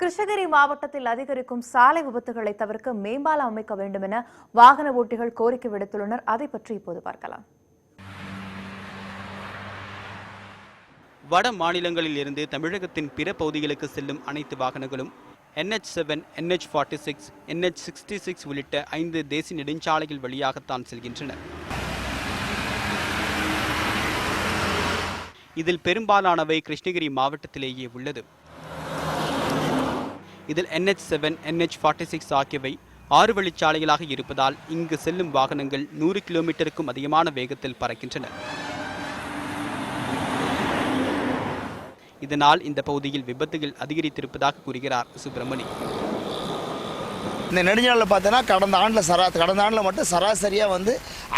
கிருஷ்ணகிரி மாவட்டத்தில் அதிகரிக்கும் சாலை விபத்துகளை தவிர்க்க மேம்பாலம் அமைக்க வேண்டும் என வாகன ஓட்டிகள் கோரிக்கை விடுத்துள்ளனர். அதை பற்றி இப்போது பார்க்கலாம். வட மாநிலங்களில் இருந்து தமிழகத்தின் பிற பகுதிகளுக்கு செல்லும் அனைத்து வாகனங்களும் NH seven NH forty six NH sixty six உள்ளிட்ட ஐந்து தேசிய நெடுஞ்சாலைகள் வழியாகத்தான் செல்கின்றன. இதில் பெரும்பாலானவை கிருஷ்ணகிரி மாவட்டத்திலேயே உள்ளது. இதில் NH seven NH forty six ஆகியவை ஆறு வழிச்சாலைகளாக இருப்பதால் இங்கு செல்லும் வாகனங்கள் நூறு கிலோமீட்டருக்கும் அதிகமான வேகத்தில் பறக்கின்றன. இதனால் இந்த பகுதியில் விபத்துகள் அதிகரித்திருப்பதாக கூறுகிறார் சுப்பிரமணி. இந்த நெடுஞ்சாலையில் பார்த்தோன்னா கடந்த ஆண்டில் சரா கடந்த ஆண்டில் மட்டும் சராசரியாக வந்து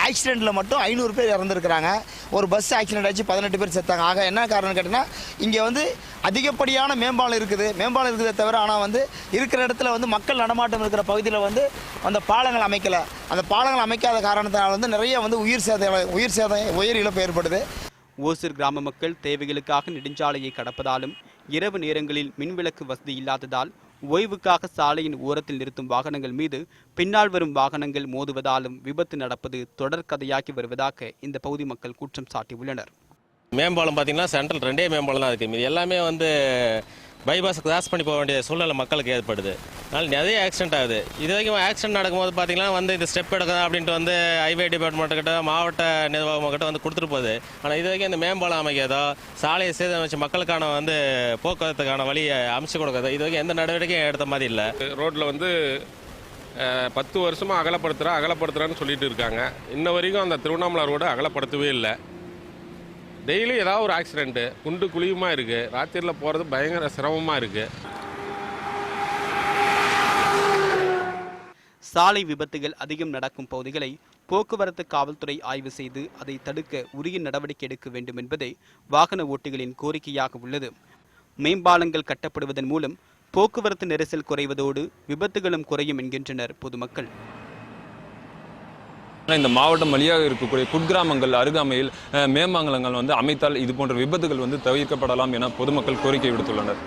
ஆக்சிடெண்ட்டில் மட்டும் ஐநூறு பேர் இறந்துருக்குறாங்க. ஒரு பஸ் ஆக்சிடென்ட் ஆச்சு பதினெட்டு பேர் செத்தாங்க. ஆக என்ன காரணம் கேட்டிங்கன்னா இங்கே வந்து அதிகப்படியான மேம்பாலம் இருக்குது. மேம்பாலம் இருக்குதே தவிர ஆனால் வந்து இருக்கிற இடத்துல வந்து மக்கள் நடமாட்டம் இருக்கிற பகுதியில் வந்து அந்த பாலங்கள் அமைக்கலை. அந்த பாலங்கள் அமைக்காத காரணத்தினால் வந்து நிறைய வந்து உயிர் சேதம் உயிர் சேதம் உயிர் இழப்பு ஏற்படுது. ஓசூர் கிராம மக்கள் தேவைகளுக்காக நெடுஞ்சாலையை கடப்பதாலும் இரவு நேரங்களில் மின்விளக்கு வசதி இல்லாததால் ஓய்வுக்காக சாலையின் ஓரத்தில் நிறுத்தும் வாகனங்கள் மீது பின்னால் வரும் வாகனங்கள் மோதுவதாலும் விபத்து நடப்பது தொடர்கதையாகி வருவதாக இந்த பகுதி மக்கள் குற்றம் சாட்டியுள்ளனர். மேம்பாலம் பார்த்தீங்கன்னா சென்ட்ரல் ரெண்டே மேம்பாலம் தான் இருக்குது இது எல்லாமே வந்து பைபாஸ் கிராஸ் பண்ணி போக வேண்டிய சூழ்நிலை மக்களுக்கு ஏற்படுது. அதனால் நிறைய ஆக்சிடென்ட் ஆகுது. இது வரைக்கும் ஆக்சிடென்ட் நடக்கும்போது பார்த்தீங்கன்னா வந்து இந்த ஸ்டெப் எடுக்கணும் அப்படின்ட்டு வந்து ஹைவே டிபார்ட்மெண்ட் கிட்ட மாவட்ட நிர்வாகம் கிட்ட வந்து கொடுத்துட்டு போகுது. ஆனால் இது வரைக்கும் இந்த மேம்பாலம் அமைக்கிறதோ சாலையை சேதமைச்சு மக்களுக்கான வந்து போக்குவரத்துக்கான வழியை அமைச்சு கொடுக்கறதோ இது வரைக்கும் எந்த நடவடிக்கையும் எடுத்த மாதிரி இல்லை. ரோட்டில் வந்து பத்து வருஷமாக அகலப்படுத்துகிறேன் அகலப்படுத்துகிறேன்னு சொல்லிட்டு இருக்காங்க. இன்ன வரைக்கும் அந்த திருவண்ணாமலை ரோடு அகலப்படுத்தவே இல்லை. டெய்லி ஏதாவது ஒரு ஆக்சிடெண்ட்டு குண்டு குழியுமா இருக்குது ராத்திரியில் போகிறது பயங்கர சிரமமாக இருக்குது சாலை விபத்துகள் அதிகம் நடக்கும் பகுதிகளை போக்குவரத்து காவல்துறை ஆய்வு செய்து அதை தடுக்க உரிய நடவடிக்கை எடுக்க வேண்டும் என்பதே வாகன ஓட்டிகளின் கோரிக்கையாக உள்ளது. மேம்பாலங்கள் கட்டப்படுவதன் மூலம் போக்குவரத்து நெரிசல் குறைவதோடு விபத்துகளும் குறையும் என்கின்றனர் பொதுமக்கள். இந்த மாவட்டம் வழியாக இருக்கக்கூடிய குட்கிராமங்கள் அருகாமையில் மேம்பாங்கலங்கள் வந்து அமைத்தால் இது போன்ற விபத்துகள் வந்து தவிர்க்கப்படலாம் என பொதுமக்கள் கோரிக்கை விடுத்துள்ளனர்.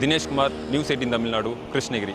Dineshkumar news eighteen Tamil Nadu Krishnagiri.